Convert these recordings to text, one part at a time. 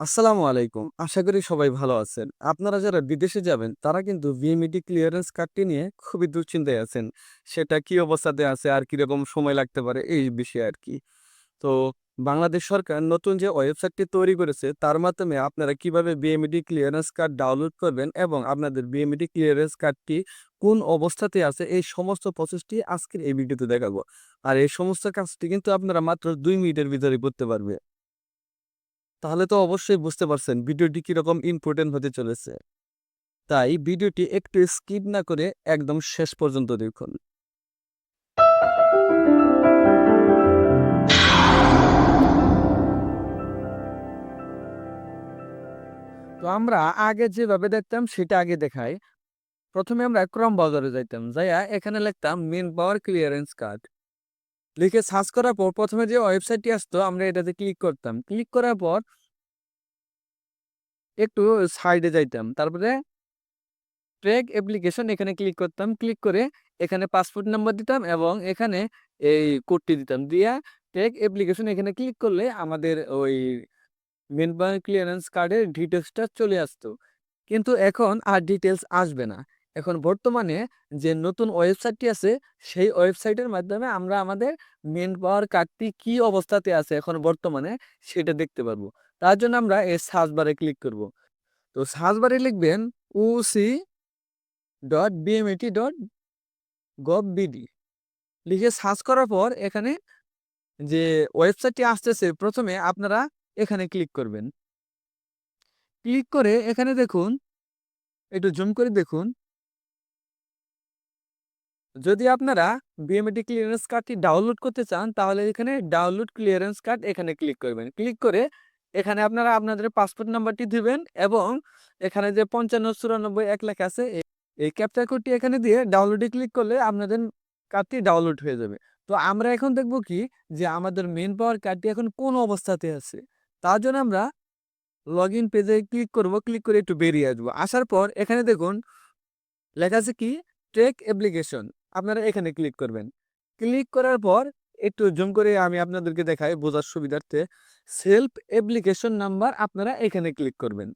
আসসালামু আলাইকুম। আশা করি সবাই ভালো আছেন। আপনারা যারা বিদেশে যাবেন, তারা কিন্তু ভিএমইটি ক্লিয়ারেন্স কার্ডটি নিয়ে খুবই দুশ্চিন্তায় আছেন। সেটা কি অবস্থাতে আছে, আর কীরকম সময় লাগতে পারে, এই বিষয়ে আর কি তো বাংলাদেশ সরকার নতুন যে ওয়েবসাইটটি তৈরি করেছে, তার মাধ্যমে আপনারা কীভাবে বিএমইটি ক্লিয়ারেন্স কার্ড ডাউনলোড করবেন এবং আপনাদের বিএমইটি ক্লিয়ারেন্স কার্ডটি কোন অবস্থাতে আছে, এই সমস্ত প্রসেসটি আজকের এই ভিডিওতে দেখাবো। আর এই সমস্ত কাজটি কিন্তু আপনারা মাত্র দুই মিনিটের ভিতরে করতে পারবে। তাহলে তো অবশ্যই বুঝতে পারছেন ভিডিওটি কীরকম ইম্পোর্টেন্ট হতে চলেছে। তাই ভিডিওটি একটু স্কিপ না করে একদম শেষ পর্যন্ত দেখুন। তো আমরা আগে যেভাবে দেখতাম সেটা আগে দেখাই। প্রথমে আমরা ক্রম বাজারে যাইতাম। যাইয়া এখানে লিখতাম মেন পাওয়ার ক্লিয়ারেন্স কার্ড। লিখে সার্চ করার পর প্রথমে যে ওয়েবসাইটটি আসতো, আমরা এটাতে ক্লিক করতাম। ক্লিক করার পর একটু সাইডে যাইতাম। তারপরে ট্র্যাক অ্যাপ্লিকেশন এখানে ক্লিক করতাম। ক্লিক করে এখানে পাসপোর্ট নাম্বার দিতাম এবং এখানে এই কোডটি দিতাম। দিয়া ট্র্যাক অ্যাপ্লিকেশন এখানে ক্লিক করলে আমাদের ওই মেন ক্লিয়ারেন্স কার্ডের ডিটেলসটা চলে আসতো। কিন্তু এখন আর ডিটেলস আসবে না। এখন বর্তমানে যে নতুন ওয়েবসাইটটি আছে সেই ওয়েবসাইটের মাধ্যমে আমরা আমাদের মেন পাওয়ার কার্ডটি কি অবস্থাতে আছে এখন বর্তমানে সেটা দেখতে পারব। তার জন্য আমরা এই সার্চ বারে ক্লিক করব। তো সার্চ বারে লিখবেন oc.bmet.gov.bd লিখে সার্চ করার পর এখানে যে ওয়েবসাইটটি আসতেছে প্রথমে আপনারা এখানে ক্লিক করবেন। ক্লিক করে এখানে দেখুন, একটু জুম করে দেখুন। যদি আপনারা বিএমইটি ক্লিয়ারেন্স কার্ডটি ডাউনলোড করতে চান, তাহলে এখানে ডাউনলোড ক্লিয়ারেন্স কার্ড এখানে ক্লিক করবেন। ক্লিক করে এখানে আপনারা আপনাদের পাসপোর্ট নাম্বারটি দিবেন এবং এখানে যে ৫৫-৯৪-১ লেখা আছে এই এই ক্যাপচা কোডটি এখানে দিয়ে ডাউনলোডে ক্লিক করলে আপনাদের কার্ডটি ডাউনলোড হয়ে যাবে। তো আমরা এখন দেখব কি যে আমাদের মেন পাওয়ার কার্ডটি এখন কোন অবস্থাতে আছে। তার জন্য আমরা লগ ইন পেজে ক্লিক করব। ক্লিক করে একটু বেরিয়ে আসব। আসার পর এখানে দেখুন, লেখা আছে কি ট্র্যাক অ্যাপ্লিকেশন আপনারা এখানে ক্লিক করবেন। ক্লিক করার পর একটু জুম করে আমি আপনাদেরকে দেখাই বোঝার সুবিধার্থে সেলফ অ্যাপ্লিকেশন নাম্বার আপনারা এখানে ক্লিক করবেন।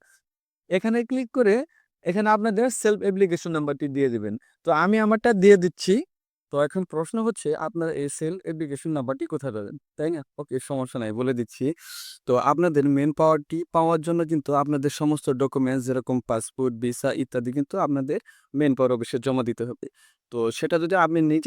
এখানে ক্লিক করে এখানে আপনাদের সেলফ অ্যাপ্লিকেশন নাম্বারটি দিয়ে দেবেন তো আমি আমারটা দিয়ে দিচ্ছি। তো এখন প্রশ্ন হচ্ছে আপনার এই সেল অ্যাপ্লিকেশন নাম্বারটি কোথায় পাবেন? তাই না? ওকে সমস্যা নাই বলে দিচ্ছি। তো আপনাদের মেন পাওয়ারটি পাওয়ার জন্য কিন্তু আপনাদের সমস্ত ডকুমেন্টস যেরকম পাসপোর্ট, ভিসা ইত্যাদি কিন্তু আপনাদের মেন পাওয়ার অফিসে জমা দিতে হবে। তো সেটা যদি আপনি নিজে